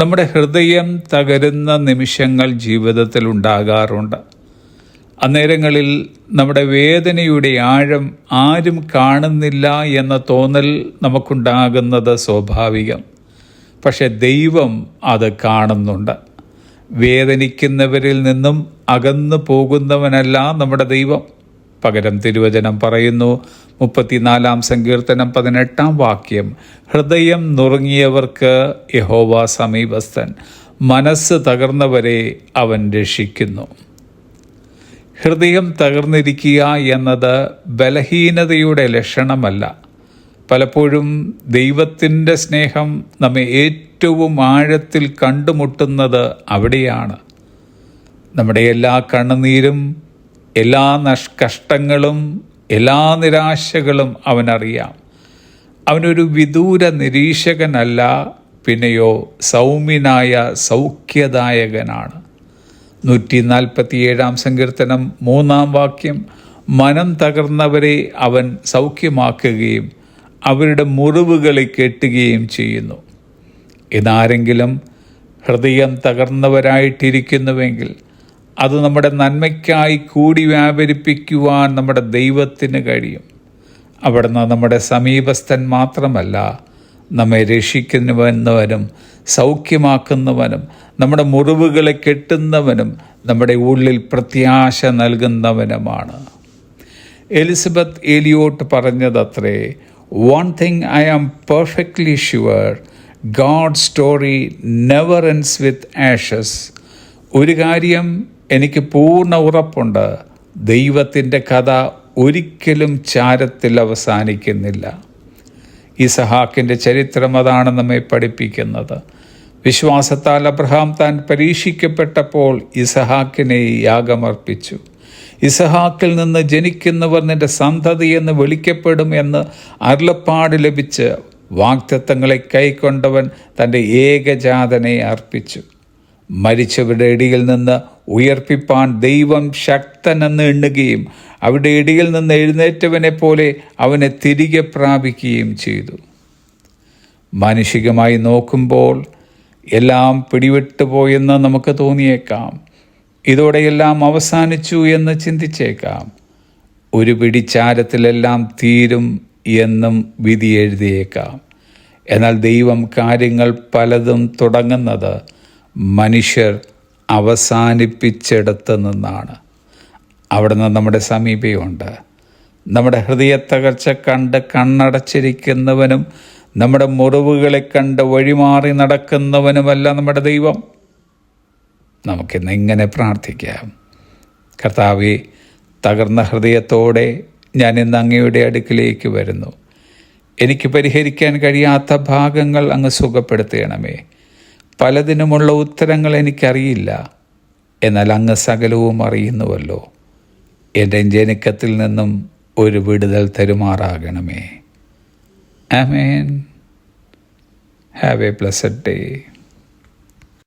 നമ്മുടെ ഹൃദയം തകരുന്ന നിമിഷങ്ങൾ ജീവിതത്തിൽ ഉണ്ടാകാറുണ്ട്. അന്നേരങ്ങളിൽ നമ്മുടെ വേദനയുടെ ആഴം ആരും കാണുന്നില്ല എന്ന തോന്നൽ നമുക്കുണ്ടാകുന്നത് സ്വാഭാവികം. പക്ഷെ ദൈവം അത് കാണുന്നുണ്ട്. വേദനിക്കുന്നവരിൽ നിന്നും അകന്നു പോകുന്നവനല്ല നമ്മുടെ ദൈവം. പകരം തിരുവചനം പറയുന്നു. മുപ്പത്തിനാലാം സങ്കീർത്തനം പതിനെട്ടാം വാക്യം. ഹൃദയം നുറുങ്ങിയവർക്ക് യഹോവ സമീപസ്ഥൻ. മനസ്സ് തകർന്നവരെ അവൻ രക്ഷിക്കുന്നു. ഹൃദയം തകർന്നിരിക്കുക എന്നത് ബലഹീനതയുടെ ലക്ഷണമല്ല. പലപ്പോഴും ദൈവത്തിന്റെ സ്നേഹം നമ്മെ ഏറ്റവും ആഴത്തിൽ കണ്ടുമുട്ടുന്നത് അവിടെയാണ്. നമ്മുടെ എല്ലാ കണ്ണുനീരും എല്ലാ നഷ് കഷ്ടങ്ങളും എല്ലാ നിരാശകളും അവനറിയാം. അവനൊരു വിദൂര നിരീക്ഷകനല്ല പിന്നെയോ സൗമ്യനായ സൗഖ്യദായകനാണ്. നൂറ്റി നാൽപ്പത്തിയേഴാം സങ്കീർത്തനം മൂന്നാം വാക്യം. മനം തകർന്നവരെ അവൻ സൗഖ്യമാക്കുകയും അവരുടെ മുറിവുകളെ കെട്ടുകയും ചെയ്യുന്നു. ഇതാരെങ്കിലും ഹൃദയം തകർന്നവരായിട്ടിരിക്കുന്നുവെങ്കിൽ അത് നമ്മുടെ നന്മയ്ക്കായി കൂടി വ്യാപരിപ്പിക്കുവാൻ നമ്മുടെ ദൈവത്തിന് കഴിയും. അവിടുന്ന് നമ്മുടെ സമീപസ്ഥൻ മാത്രമല്ല നമ്മെ രക്ഷിക്കുന്നവനും സൗഖ്യമാക്കുന്നവനും നമ്മുടെ മുറിവുകളെ കെട്ടുന്നവനും നമ്മുടെ ഉള്ളിൽ പ്രത്യാശ നൽകുന്നവനുമാണ്. Elizabeth Elliott പറഞ്ഞതത്രേ one thing I am perfectly sure God story never ends with ashes ഒരു കാര്യം എനിക്ക് പൂർണ ഉറപ്പുണ്ട്. ദൈവത്തിന്റെ കഥ ഒരിക്കലും ചാരത്തിൽ അവസാനിക്കുന്നില്ല. ഇസഹാക്കിന്റെ ചരിത്രം അതാണ് നമ്മെ പഠിപ്പിക്കുന്നത്. വിശ്വാസത്താൽ അബ്രഹാം താൻ പരീക്ഷിക്കപ്പെട്ടപ്പോൾ ഇസഹാക്കിനെ യാഗമർപ്പിച്ചു. ഇസഹാക്കിൽ നിന്ന് ജനിക്കുന്നവർ സന്തതി എന്ന് വിളിക്കപ്പെടും എന്ന് അരുളപ്പാട് ലഭിച്ച് വാക്തത്വങ്ങളെ കൈക്കൊണ്ടവൻ തന്റെ ഏകജാതനെ അർപ്പിച്ചു. മരിച്ചവരുടെ ഇടയിൽ നിന്ന് ഉയർപ്പിപ്പാൻ ദൈവം ശക്തനെന്ന് എണ്ണുകയും അവിടെ ഇടിയിൽ നിന്ന് എഴുന്നേറ്റവനെ പോലെ അവനെ തിരികെ പ്രാപിക്കുകയും ചെയ്തു. മാനുഷികമായി നോക്കുമ്പോൾ എല്ലാം പിടിവിട്ടു പോയെന്ന് നമുക്ക് തോന്നിയേക്കാം. ഇതോടെ എല്ലാം അവസാനിച്ചു എന്ന് ചിന്തിച്ചേക്കാം. ഒരു പിടിച്ചാരത്തിലെല്ലാം തീരും എന്നും വിധി എഴുതിയേക്കാം. എന്നാൽ ദൈവം കാര്യങ്ങൾ പലതും തുടങ്ങുന്നത് മനുഷ്യർ അവസാനിപ്പിച്ചെടുത്ത് നിന്നാണ്. അവിടുന്ന് നമ്മുടെ സമീപയുണ്ട്. നമ്മുടെ ഹൃദയ ഹൃദയത്തകർച്ച കണ്ട് കണ്ണടച്ചിരിക്കുന്നവനും നമ്മുടെ മുറിവുകളെ കണ്ട് വഴിമാറി നടക്കുന്നവനുമല്ല നമ്മുടെ ദൈവം. നമുക്കിന്ന് ഇങ്ങനെ പ്രാർത്ഥിക്കാം. കർത്താവെ തകർന്ന ഹൃദയത്തോടെ ഞാൻ ഇന്ന് അങ്ങയുടെ അടുക്കിലേക്ക് വരുന്നു. എനിക്ക് പരിഹരിക്കാൻ കഴിയാത്ത ഭാഗങ്ങൾ അങ്ങ് സുഖപ്പെടുത്തണമേ. പലതിനുമുള്ള ഉത്തരങ്ങൾ എനിക്കറിയില്ല. എന്നാൽ അങ്ങ് സകലവും അറിയുന്നുവല്ലോ. എന്റെ ജനിക്കത്തിൽ നിന്നും ഒരു വിടുതൽ തരുമാറാകണമേ. ആമേൻ. Have a blessed day.